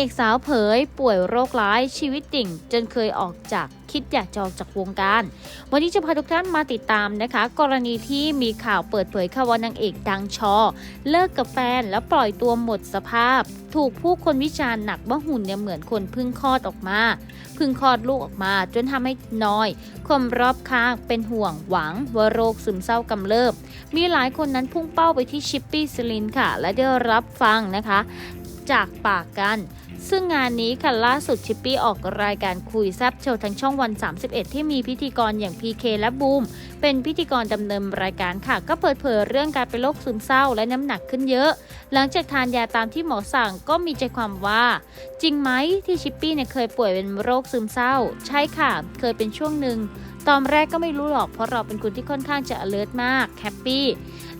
เอกสาวเผย ป่วยโรคร้ายชีวิตติ่ง จนเคยออกจากคิดอยากจะออกจากวงการ วันนี้จะพาทุกท่านมาติดตามนะคะ กรณีที่มีข่าวเปิดเผยค่ะว่านางเอกดังชอ เลิกกับแฟนแล้วปล่อยตัวหมดสภาพ ถูกผู้คนวิจารณ์หนักว่าหุ่นเนี่ยเหมือนคนพึ่งคลอดออกมา พึ่งคลอดลูกออกมา จนทำให้น้อยคนรอบข้างเป็นห่วงหวังว่าโรคซึมเศร้ากำเริบมีหลายคนนั้นพุ่งเป้าไปที่ชิปปี้สลินค่ะ และได้รับฟังนะคะ จากปากกัน ซึ่งงานนี้ค่ะล่าสุดชิปปี้ออกรายการคุยแซบโชว์ทางช่องวัน 31 ที่มีพิธีกรอย่าง PK และบูม เป็นพิธีกรดำเนินรายการค่ะ ก็เปิดเผยเรื่องการเป็นโรคซึมเศร้าและน้ำหนักขึ้นเยอะ หลังจากทานยาตามที่หมอสั่งก็มีใจความว่า จริงไหมที่ชิปปี้เนี่ยเคยป่วยเป็นโรคซึมเศร้า ใช่ค่ะ เคยเป็นช่วงหนึ่ง ตอนแรกก็ไม่รู้หรอกเพราะเราเป็นคนที่ค่อนข้างจะ alert มากแฮปปี้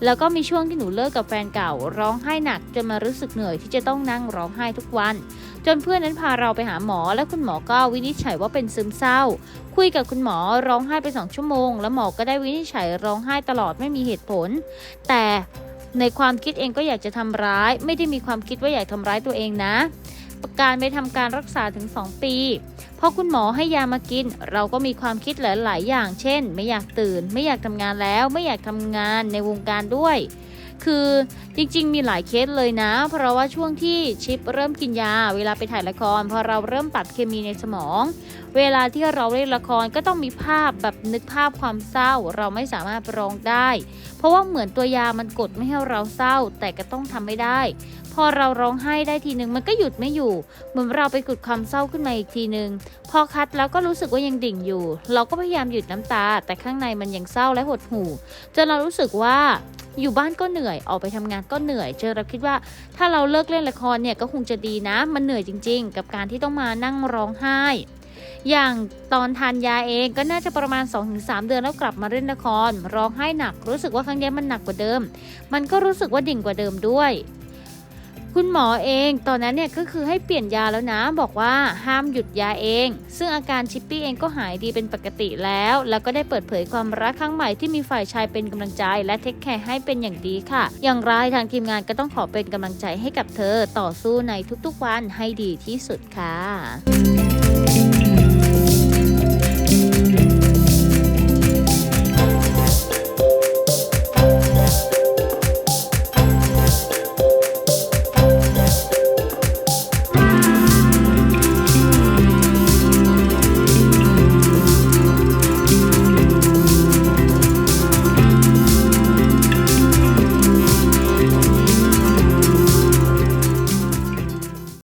แล้วก็มีช่วงที่หนูเลิกกับแฟนเก่า ร้องไห้หนักจนมารู้สึกเหนื่อยที่จะต้องนั่งร้องไห้ทุกวัน จนเพื่อนนั้นพาเราไปหาหมอ และคุณหมอก็วินิจฉัยว่าเป็นซึมเศร้า คุยกับคุณหมอร้องไห้ไปสองชั่วโมง แล้วหมอก็ได้วินิจฉัยร้องไห้ตลอดไม่มีเหตุผล แต่ในความคิดเองก็อยากจะทำร้าย ไม่ได้มีความคิดว่าอยากทำร้ายตัวเองนะ การไปทำการรักษาถึง 2 ปีพอคุณหมอให้ยามากิน เราก็มีความคิดหลายๆอย่าง เช่น ไม่อยากตื่น ไม่อยากทำงานแล้ว ไม่อยากทำงานในวงการด้วย คือจริงๆ มีหลายเคสเลยนะ เพราะว่าช่วงที่ชิปเริ่มกินยา เวลาไปถ่ายละคร พอเราเริ่มปรับเคมีในสมอง เวลาที่เราเล่นละครก็ต้องมีภาพแบบนึกภาพความเศร้า เราไม่สามารถร้องได้ เพราะว่าเหมือนตัวยามันกดไม่ให้เราเศร้า แต่ก็ต้องทำไม่ได้ อเราร้องไห้ได้ทีหนึ่งมันก็หยุดไม่อยู่ เหมือนเราไปกดความเศร้าขึ้นมาอีกทีหนึ่งพอคัดแล้วก็รู้สึกว่ายังดิ่งอยู่ เราก็พยายามหยุดน้ำตา แต่ข้างในมันยังเศร้าและหดหู่จนเรารู้สึกว่าอยู่บ้านก็เหนื่อย ออกไปทำงานก็เหนื่อย เจนเราคิดว่า ถ้าเราเลิกเล่นละครเนี่ยก็คงจะดีนะ มันเหนื่อยจริง ๆ กับการที่ต้องมานั่งร้องไห้ อย่างตอนทานยาเองก็น่าจะประมาณ 2-3 เดือนแล้วกลับมาเล่นละคร ร้องไห้หนัก รู้สึกว่าครั้งนี้มันหนักกว่าเดิม มันก็รู้สึกว่าดิ่งกว่าเดิมด้วย คุณหมอเองตอนนั้นเนี่ยก็คือให้เปลี่ยนยาแล้วนะ บอกว่าห้ามหยุดยาเอง ซึ่งอาการชิปปี้เองก็หายดีเป็นปกติแล้ว แล้วก็ได้เปิดเผยความรักครั้งใหม่ที่มีฝ่ายชายเป็นกำลังใจ และเทคแคร์ให้เป็นอย่างดีค่ะ อย่างไรทางทีมงานก็ต้องขอเป็นกำลังใจให้กับเธอต่อสู้ในทุกๆวันให้ดีที่สุดค่ะ